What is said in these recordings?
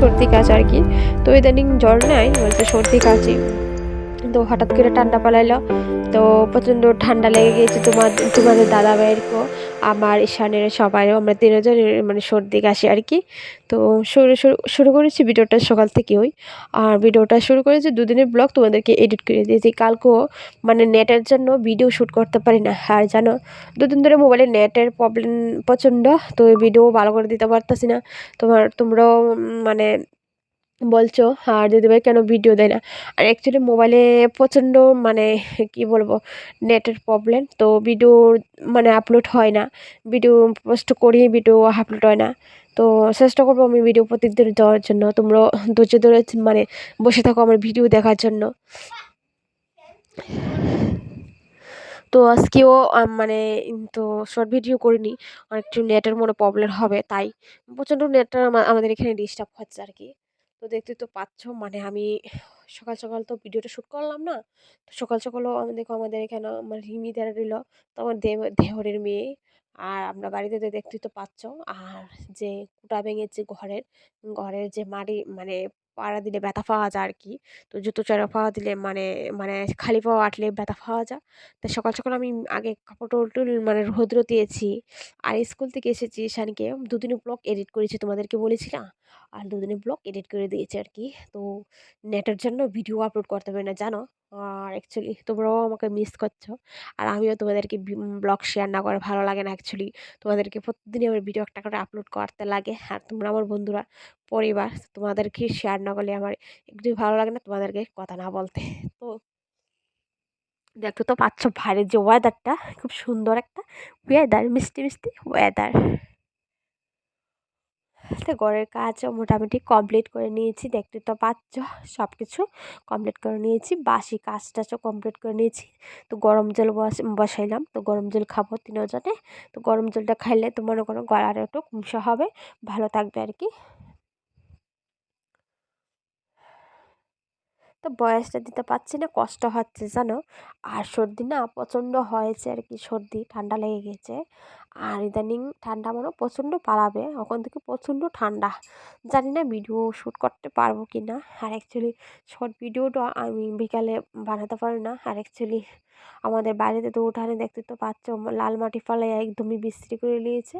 সর্দি কাজ আর কি। তো ইদানিং জ্বর নাই বলতে সর্দি কাশি। তো হঠাৎ করে ঠান্ডা পালাইলো। তো প্রচণ্ড ঠান্ডা লেগে গিয়েছে তোমার, তোমাদের দাদা ভাইয়েরকেও আমার ঈশানের সবাইও, আমরা তিনজনের মানে সর্দি কাশি আর কি। তো শুরু শুরু করেছি ভিডিওটা সকাল থেকে ওই আর ভিডিওটা শুরু করেছি দুদিনের ব্লগ তোমাদেরকে এডিট করে দিয়েছি। কালকেও মানে নেটের জন্য ভিডিও শ্যুট করতে পারি না। আর জানো, দুদিন ধরে মোবাইলে নেটের প্রবলেম প্রচণ্ড, তো ভিডিও ভালো করে দিতে পারতেছি না। তোমার, তোমরাও মানে বলছো? আর দিদিভাই কেন ভিডিও দেয় না? আর অ্যাকচুয়ালি মোবাইলে প্রচণ্ড মানে কি বলব, নেটের প্রবলেম তো ভিডিও মানে আপলোড হয় না। ভিডিও পোস্ট করি ভিডিও আপলোড হয় না। তো চেষ্টা করব আমি ভিডিও প্রতিদিন দেওয়ার জন্য। তোমরাও ধৈর্য ধরে মানে বসে থাকো আমার ভিডিও দেখার জন্য। তো আজকেও মানে তো শর্ট ভিডিও করিনি। একটু নেটের মনে প্রবলেম হবে, তাই। প্রচণ্ড নেটটা আমাদের এখানে ডিস্টার্ব হচ্ছে আর কি। তো দেখতে তো পাচ্ছ মানে আমি সকাল সকাল তো ভিডিওটা শ্যুট করলাম না। তো সকাল সকালও আমাদের আমাদের এখানে আমার রিমি দেওয়া দিল তো আমার দেব দেওরের মেয়ে। আর আমরা বাড়িতে তো দেখতেই তো পাচ্ছ, আর যে কুটা ভেঙেছে ঘরের ঘরের যে মাটি মানে পাড়া দিলে ব্যথা পাওয়া যায় আর কি তো জুতো চড়া পাওয়া দিলে মানে মানে খালি পাওয়া আটলে ব্যথা পাওয়া যায়। তাই সকাল সকাল আমি আগে কাপড় টুল মানে রৌদ্র দিয়েছি। আর স্কুল থেকে এসেছি শানকে দুদিন ব্লগ এডিট করেছি, তোমাদেরকে বলেছিলাম। আর দুদিনে ব্লগ এডিট করে দিয়েছে আর কি তো নেটের জন্য ভিডিও আপলোড করতে পারি না, জানো? আর অ্যাকচুয়ালি তোমরাও আমাকে মিস করছ। আর আমিও তোমাদেরকে ব্লগ শেয়ার না করে ভালো লাগে না অ্যাকচুয়ালি তোমাদেরকে প্রতিদিনই আমার ভিডিও একটা করে আপলোড করতে লাগে। আর তোমরা আমার বন্ধুরা, পরিবার, তোমাদেরকে শেয়ার না করলে আমার একটু ভালো লাগে না তোমাদেরকে কথা না বলতে। তো দেখতে তো পাচ্ছ বাইরের যে ওয়েদারটা খুব সুন্দর একটা ওয়েদার মিষ্টি মিষ্টি ওয়েদার তো ঘরের কাজ মোটামুটি কমপ্লিট করে নিয়েছি। দেখতে তো পাচ্ছ সব কিছু কমপ্লিট করে নিয়েছি। বাসি কাজ টাচও কমপ্লিট করে নিয়েছি। তো গরম জল বস, বসাইলাম। তো গরম জল খাব তিনজনে। তো গরম জলটা খাইলে তো মনে করো গলার একটু কুমসা হবে। ভালো থাকবে আর কি। তো বয়সটা দিতে পারছি না, কষ্ট হচ্ছে, জানো? আর সর্দি না প্রচণ্ড হয়েছে আর কি, সর্দি, ঠান্ডা লেগে গেছে। আর ইদানিং ঠান্ডা মানে প্রচণ্ড পালাবে ওখান থেকে প্রচণ্ড ঠান্ডা। জানি না ভিডিও শ্যুট করতে পারব কি না আর অ্যাকচুয়ালি শর্ট ভিডিওটা আমি বিকালে বানাতে পারি না। আর অ্যাকচুয়ালি আমাদের বাড়িতে তো উঠানে দেখতে তো পাচ্ছ, লাল মাটি ফেলে একদমই বিশ্রী করে নিয়েছে।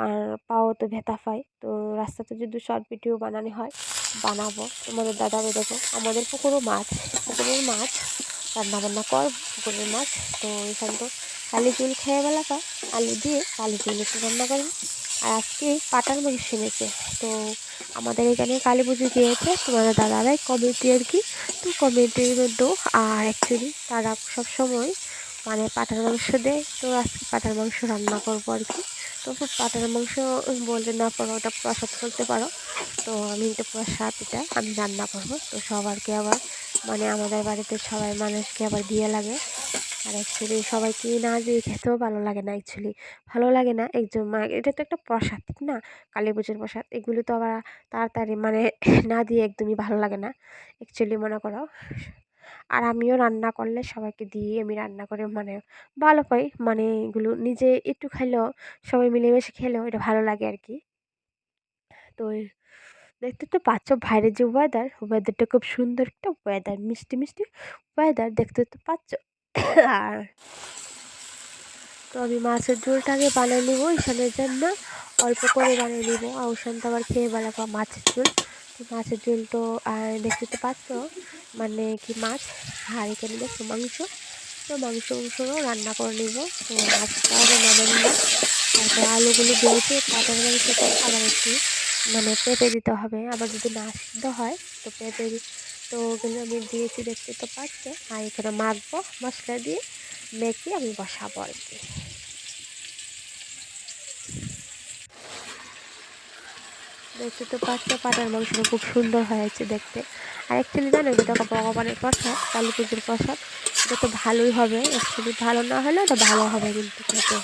আর পাও তো ভেতা পাই তো রাস্তাতে যদি শর্ট ভিডিও বানানো হয় বানাবো। তোমাদের দাদা দেখো, আমাদের পুকুরও মাছ, পুকুরের মাছ রান্না বান্না কর, পুকুরের মাছ। তো এখান তো কালি চুল খেয়ে বেলাকা আলু দিয়ে কালি চুল একটু রান্না করব। আর আজকে পাটার মাংস এনেছে। তো আমাদের এখানে কালী পুজো দিয়েছে। তোমাদের দাদারাই কমিটি আর কি, তো কমিটির মধ্যেও আর অ্যাকচুয়ালি তারা সবসময় মানে পাটার মাংস দেয়। তো আজকে পাটার মাংস রান্না করব আর কি। তো পাটার মাংস বলতে না পারো, ওটা প্রসাদ করতে পারো। তো আমি এটা প্রসাদ এটা, আমি রান্না করব। তো সবারকে আবার মানে আমাদের বাড়িতে সবাই মানুষকে আবার দিয়ে লাগে। আর অ্যাকচুয়ালি সবাইকে না দিয়ে খেতেও ভালো লাগে না অ্যাকচুয়ালি ভালো লাগে না একজন মা এটা তো একটা প্রসাদ ঠিক না? কালী পুজোর প্রসাদ, এগুলো তো আবার তাড়াতাড়ি মানে না দিয়ে একদমই ভালো লাগে না। অ্যাকচুয়ালি মনে করো আর আমিও রান্না করলে সবাইকে দিয়ে আমি রান্না করে মানে ভালো পাই। মানে এগুলো নিজে একটু খাইলেও সবাই মিলেমিশে খেলেও এটা ভালো লাগে আর কি তো দেখতে তো পাচ্ছ বাইরের যে ওয়েদার ওয়েদারটা খুব সুন্দর একটা ওয়েদার মিষ্টি মিষ্টি ওয়েদার দেখতে তো পাচ্ছ। আর তো আমি মাছের ঝোলটা আগে বানিয়ে নিবো, ঈশানের জন্য অল্প করে বানিয়ে নিবো। আর ওশান তো আবার খেয়ে বেলাবো মাছের ঝোল। মাছের ঝোল তো আর দেখতে তো পাচ্ছ? মানে কি মাছ? আর এখানে দেখো মাংস। তো মাংস মাংসও রান্না করে নিব। তো মাছটা নামে নিব তারপর আলুগুলো দিয়েছে। পাটার মাংসটা আবার একটু মানে পেঁপে দিতে হবে। আবার যদি না সিদ্ধ হয়, তো পেঁপে তো ওগুলো আমি দিয়েছি দেখতে তো পাচ্ছে। আর এখানে মাখবো মশলা দিয়ে। মেখে আমি বসাবো আর কি। দেখতে তো পাঁচটা পাটার মাংসটা খুব সুন্দর হয়েছে দেখতে। আর অ্যাকচুয়ালি জানো এটা ভগবানের প্রসাদ, কালী পুজোর প্রসাদ, এটা তো ভালোই হবে অ্যাকচুয়ালি ভালো না হলে, এটা ভালো হবে কিন্তু তো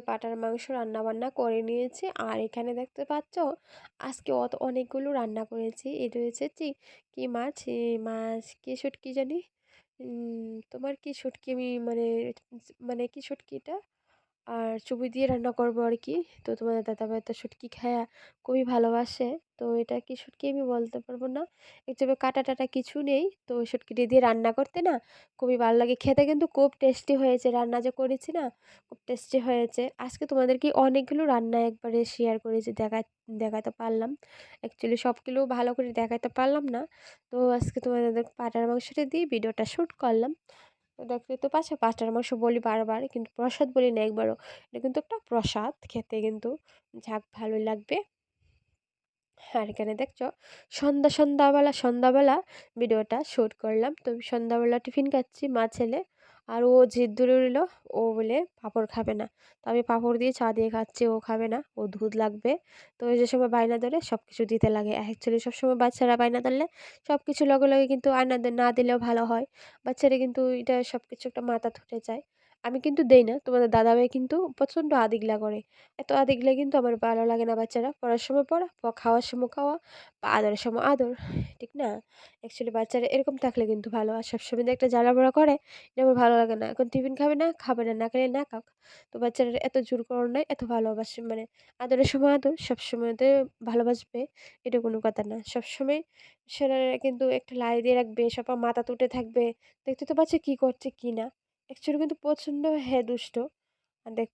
আমি পাটার মাংস রান্না বান্না করে নিয়েছি। আর এখানে দেখতে পাচ্ছ, আজকে অত অনেকগুলো রান্না করেছি। এটা রয়েছে কী মাছ? মাছ কি শুটকি জানি? তোমার কি শুটকি মানে মানে কি শুটকিটা আর চুবি দিয়ে রান্না করব আর কি তো তোমাদের দাদাভাই তো শুটকি খায়া খুবই ভালোবাসে। তো এটা কি শুটকি আমি বলতে পারব না। একচুয়ালি কাটা টাটা কিছু নেই। তো শুটকিটি দিয়ে রান্না করতে না খুবই ভালো লাগে। খেতে কিন্তু খুব টেস্টি হয়েছে। রান্না যে করেছি না খুব টেস্টি হয়েছে। আজকে তোমাদেরকে অনেকগুলো রান্না একবারে শেয়ার করেছি দেখা, দেখাতে পারলাম। অ্যাকচুয়ালি সবগুলো ভালো করে দেখাতে পারলাম না। তো আজকে তোমাদের পাটার মাংসটা দিয়ে ভিডিওটা শ্যুট করলাম। দেখতে তো পাচ্ছে পাঁচটার মাংস বলি বারবার, কিন্তু প্রসাদ বলি না একবারও। এটা কিন্তু একটা প্রসাদ, খেতে কিন্তু ঝাঁক ভালো লাগবে। আর এখানে দেখছ, সন্ধ্যা, সন্ধ্যাবেলা সন্ধ্যাবেলা ভিডিওটা শ্যুট করলাম। তো সন্ধ্যাবেলা টিফিন খাচ্ছি মা, ছেলে। আর ও জিদ ধরে রইল, ও বলে, পাঁপড় খাবে না। তো আমি পাঁপড় দিয়ে চা দিয়ে খাচ্ছি, ও খাবে না, ও দুধ লাগবে। তো যে সময় বায়না ধরে সব কিছু দিতে লাগে। অ্যাকচুয়ালি সবসময় বাচ্চারা বায়না ধরলে সব কিছু লগে লগে কিন্তু আয়না না দিলেও ভালো হয়। বাচ্চারা কিন্তু এটা সব কিছু একটা মাথা ধরে যায়। আমি কিন্তু দেই না। তোমাদের দাদাভাই কিন্তু প্রচণ্ড আদিগলা করে। এত আদিগলা কিন্তু আমার ভালো লাগে না বাচ্চারা। পড়ার সময় পড়া খাওয়ার সময় খাওয়া, বা আদরের সময় আদর, ঠিক না? অ্যাকচুয়ালি বাচ্চারা এরকম থাকলে কিন্তু ভালো। আর সবসময় একটা জ্বালা পোড়া করে, এটা আমার ভালো লাগে না। এখন টিফিন খাবে না খাবে না না খেলে না খাক। তো বাচ্চারা এত জোর করো নাই এত ভালোবাসে। মানে আদরের সময় আদর, সবসময়তে ভালোবাসবে, এটা কোনো কথা না। সবসময় সেটা কিন্তু একটা লাই দিয়ে রাখবে, সব মাথা তুটে থাকবে। দেখতে তো বাচ্চা কী করছে, কী না। অ্যাকচুয়ালি কিন্তু প্রচণ্ড হ্যাঁ দুষ্ট। দেখ